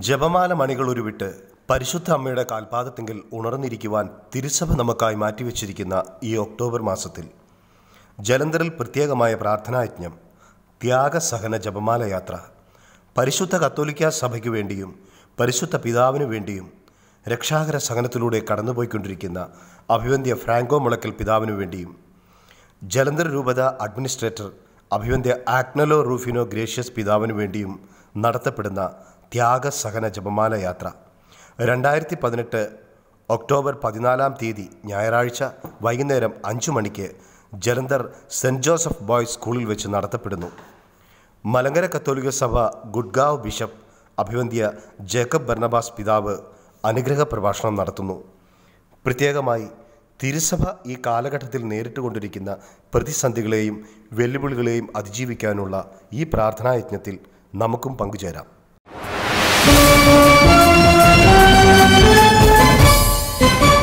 ജപമാല മണികൾ ഉരുവിട്ട് പരിശുദ്ധ അമ്മയുടെ കാൽപാദത്തെങ്കിൽ ഉണർന്നിരിക്കുവാൻ തിരുസഭ നമുക്കായി മാറ്റിവെച്ചിരിക്കുന്ന ഈ ഒക്ടോബർ മാസത്തിൽ ജലന്ധറിൽ പ്രത്യേകമായ പ്രാർത്ഥനായജ്ഞം ത്യാഗസഹന ജപമാല യാത്ര പരിശുദ്ധ കത്തോലിക്ക സഭയ്ക്ക് വേണ്ടിയും പരിശുദ്ധ പിതാവിനു വേണ്ടിയും രക്ഷാകര സഹനത്തിലൂടെ കടന്നുപോയിക്കൊണ്ടിരിക്കുന്ന അഭിവന്ധ്യ ഫ്രാങ്കോ മുളക്കൽ പിതാവിനു വേണ്ടിയും ജലന്ധർ രൂപത അഡ്മിനിസ്ട്രേറ്റർ അഭിവന്ധ്യ ആക്നലോ റൂഫിനോ ഗ്രേഷ്യസ് പിതാവിനു വേണ്ടിയും നടത്തപ്പെടുന്ന ത്യാഗസഹന ജപമാല യാത്ര. രണ്ടായിരത്തി പതിനെട്ട് ഒക്ടോബർ പതിനാലാം തീയതി ഞായറാഴ്ച വൈകുന്നേരം അഞ്ചു മണിക്ക് ജലന്ധർ സെന്റ് ജോസഫ് ബോയ്സ് സ്കൂളിൽ വെച്ച് നടത്തപ്പെടുന്നു. മലങ്കര കത്തോലിക്ക സഭ ഗുഡ്ഗാവ് ബിഷപ്പ് അഭിവന്ധ്യ ജേക്കബ് ബർണബാസ് പിതാവ് അനുഗ്രഹ പ്രഭാഷണം നടത്തുന്നു. പ്രത്യേകമായി തിരുസഭ ഈ കാലഘട്ടത്തിൽ നേരിട്ടുകൊണ്ടിരിക്കുന്ന പ്രതിസന്ധികളെയും വെല്ലുവിളികളെയും അതിജീവിക്കാനുള്ള ഈ പ്രാർത്ഥനായജ്ഞത്തിൽ നമുക്കും പങ്കുചേരാം.